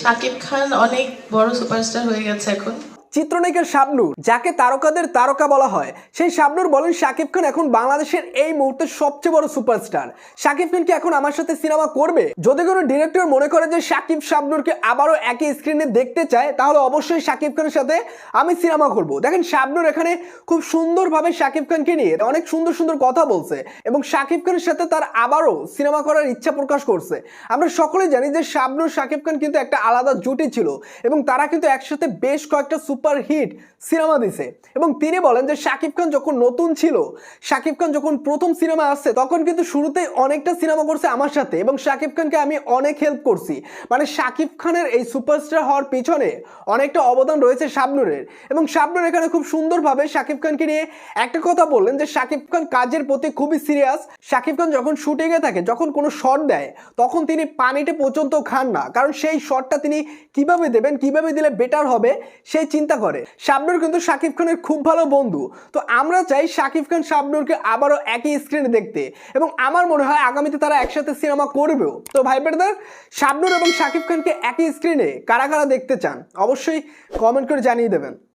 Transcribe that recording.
শাকিব খান অনেক বড় সুপারস্টার হয়ে গেছে এখন। চিত্রনায়িকা শাবনূর, যাকে তারকাদের তারকা বলা হয়। সেই শাবনূর বলেন, শাকিব খান এখন বাংলাদেশের এই মুহূর্তে সবচেয়ে বড় সুপারস্টার। শাকিব খান কি এখন আমার সাথে সিনেমা করবে? যদি কোনো ডিরেক্টর মনে করে যে শাকিব শাবনূরকে আবারও একই স্ক্রিনে দেখতে চায়, তাহলে অবশ্যই শাকিব খানের সাথে আমি সিনেমা করব। দেখেন, শাবনূর এখানে খুব সুন্দরভাবে শাকিব খানকে নিয়ে অনেক সুন্দর সুন্দর কথা বলছে এবং শাকিব খানের সাথে তার আবারও সিনেমা করার ইচ্ছা প্রকাশ করছে। আমরা সকলে জানি যে শাবনূর, শাকিব খান কিন্তু একটা আলাদা জুটি ছিল এবং তারা কিন্তু একসাথে বেশ কয়েকটা সুপার হিট সিনেমা দিছে। এবং তিনি বলেন যে শাকিব খান যখন নতুন ছিল, শাকিব খান যখন প্রথম সিনেমা আসছে, তখন কিন্তু শুরুতেই অনেকটা সিনেমা করছে আমার সাথে এবং শাকিব খানকে আমি অনেক হেল্প করছি। মানে শাকিব খানের এই সুপারস্টার হওয়ার পিছনে অনেকটা অবদান রয়েছে শাবনুরের। এবং শাবনুর এখানে খুব সুন্দরভাবে শাকিব খানকে নিয়ে একটা কথা বললেন যে শাকিব খান কাজের প্রতি খুবই সিরিয়াস শাকিব খান যখন শুটিংয়ে থাকে, যখন কোনো শট দেয়, তখন তিনি পানিতে পর্যন্ত খান না। কারণ সেই শটটা তিনি কীভাবে দেবেন, কীভাবে দিলে বেটার হবে, সেই চিন্তা করে। শাবনুর কিন্তু শাকিব খানের খুব ভালো বন্ধু। তো আমরা চাই শাকিব খান শাবনুরকে আবারও একই স্ক্রিনে দেখতে এবং আমার মনে হয় আগামীতে তারা একসাথে সিনেমা করবেও। তো ভাই ব্রাদার, শাবনুর এবং শাকিব খানকে একই স্ক্রিনে কারা কারা দেখতে চান? অবশ্যই কমেন্ট করে জানিয়ে দেবেন।